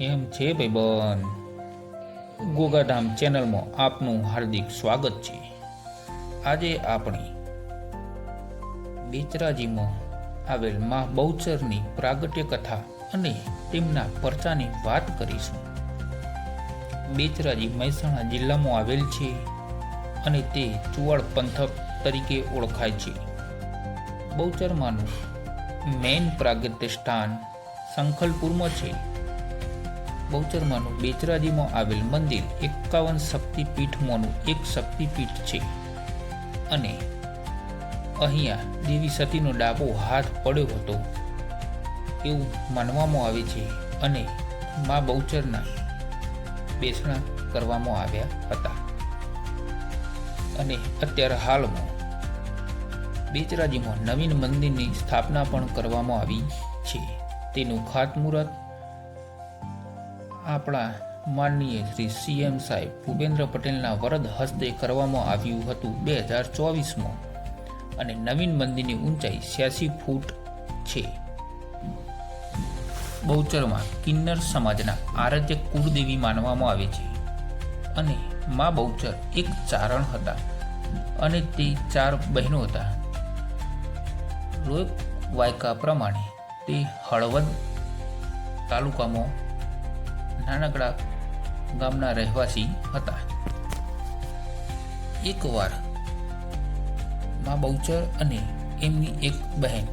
એમ છે ભાઈબંધ? ગોગાધામ ચેનલમાં આપનું હાર્દિક સ્વાગત છે. આજે આપણે બેચરાજીમાં આવેલ મા બહુચરની પ્રાગટ્ય કથા અને તેમના પરચાની વાત કરીશું. બેચરાજી મહેસાણા જિલ્લામાં આવેલ છે અને તે ચુવાડ પંથક તરીકે ઓળખાય છે. બહુચરમાંનું મેઇન પ્રાગટ્ય સ્થાન સંખલપુરમાં છે. બહુચરમાંનું બેચરાજીમાં આવેલ મંદિર એકાવન શક્તિપીઠમાંનું એક શક્તિપીઠ છે. અને અહીંયા દેવી સતીનો ડાબો હાથ પડ્યો હતો એવું માનવામાં આવે છે અને મા બહુચરના બેસણા કરવામાં આવ્યા હતા. અને અત્યારે હાલમાં બેચરાજીમાં નવીન મંદિરની સ્થાપના પણ કરવામાં આવી છે. તેનું ખાતમુહૂર્ત આપણા માનનીય શ્રી સીએમ સાહેબ ભૂપેન્દ્ર પટેલના વરદ હસ્તે કરવામાં આવ્યું હતું બે હજાર ચોવીસમાં. અને નવીન મંદિરની ઊંચાઈ છ્યાસી ફૂટ છે. બહુચરમાં કિન્નર સમાજના આરાધ્ય કુળદેવી માનવામાં આવે છે. અને મા બહુચર એક ચારણ હતા અને તે ચાર બહેનો હતા. લોક વાયકા પ્રમાણે તે હળવદ તાલુકામાં નાનકડા ગામના રહેવાસી હતા. એકવાર મા બહુચર અને એમની એક બહેન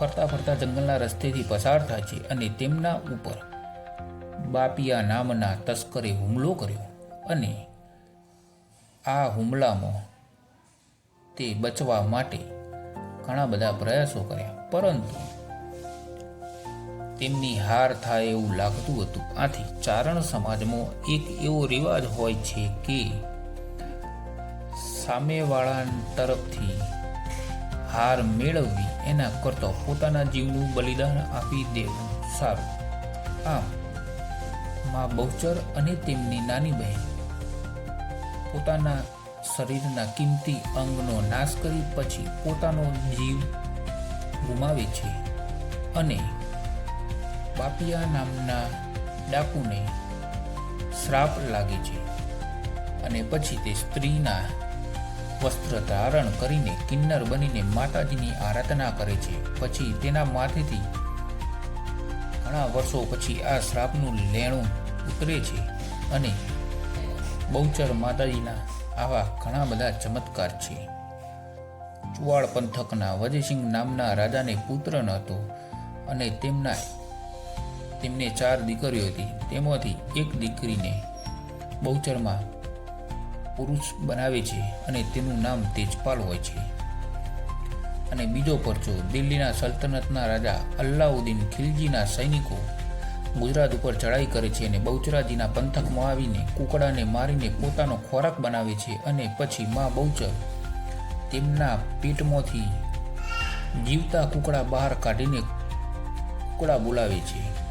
ફરતા ફરતા જંગલના રસ્તેથી પસાર થાય છે અને તેમના ઉપર બાપિયા નામના તસ્કરે હુમલો કર્યો અને આ હુમલામાં તે બચવા માટે ઘણા બધા પ્રયાસો કર્યા. પરંતુ તેમની હાર થાય એવું લાગતું હતું. આથી ચારણ સમાજમાં એક એવો રિવાજ હોય છે કે સામેવાળા તરફથી હાર મેળવવી એના કરતાં પોતાના જીવનું બલિદાન આપી દેવું સારું. આમ, માં બહુચર અને તેમની નાની બહેન પોતાના શરીરના કિંમતી અંગનો નાશ કરી પછી પોતાનો જીવ ગુમાવે છે અને બાપિયા નામના ડાકુને શ્રાપ લાગે છે અને પછી તે સ્ત્રીના વસ્ત્ર ધારણ કરીને કિન્નર બનીને માતાજીની આરાધના કરે છે. પછી તેના માથેથી ઘણા વર્ષો પછી આ શ્રાપનું લેણું ઉતરે છે અને બહુચર માતાજીના આવા ઘણા બધા ચમત્કાર છે. ચુવાડ પંથકના વજયસિંહ નામના રાજાને પુત્ર ન હતો અને તેમના તેમને ચાર દીકરીઓ હતી. તેમાંથી એક દીકરીને બહુચરમાં પુરુષ બનાવે છે અને તેનું નામ તેજપાલ હોય છે. અને બીજો પરચો દિલ્હીના સલ્તનતના રાજા અલ્લાઉદ્દીન ખિલજીના સૈનિકો ગુજરાત ઉપર ચડાઈ કરે છે અને બહુચરાજીના પંથકમાં આવીને કુકડાને મારીને પોતાનો ખોરાક બનાવે છે અને પછી મા બહુચર તેમના પેટમાંથી જીવતા કુકડા બહાર કાઢીને કુકડા બોલાવે છે.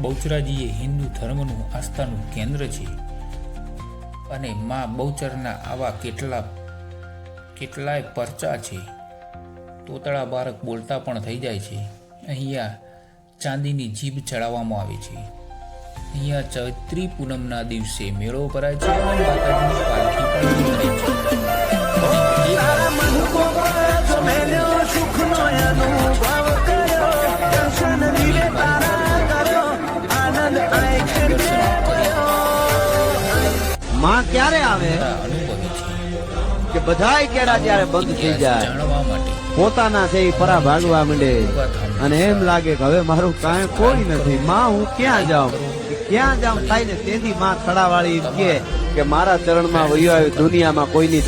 બહુચરાજી એ હિન્દુ ધર્મનું આસ્થાનું કેન્દ્ર છે. અને મા બહુચરના આવા કેટલા, કેટલાય પરચા છે. તોતળા બાળક બોલતા પણ થઈ જાય છે. અહીંયા ચાંદીની જીભ ચડાવવામાં આવે છે. અહીંયા ચૈત્રી પૂનમના દિવસે મેળો ભરાય છે અને માતાજીની પાલખી પણ છે. માં ક્યારે આવે? કે બધાય કેળા ત્યારે બંધ થઈ જાય. પોતાના છે એ પરા ભાગવા માંડે. અને એમ લાગે કે હવે મારું કાંઈ કોઈ નથી. માં હું ક્યાં જાઉં? ક્યાં જાઉં થાય ને? તેથી માં ખડાવાળી કે મારા ચરણમાં વયો આવ્યો. દુનિયામાં કોઈની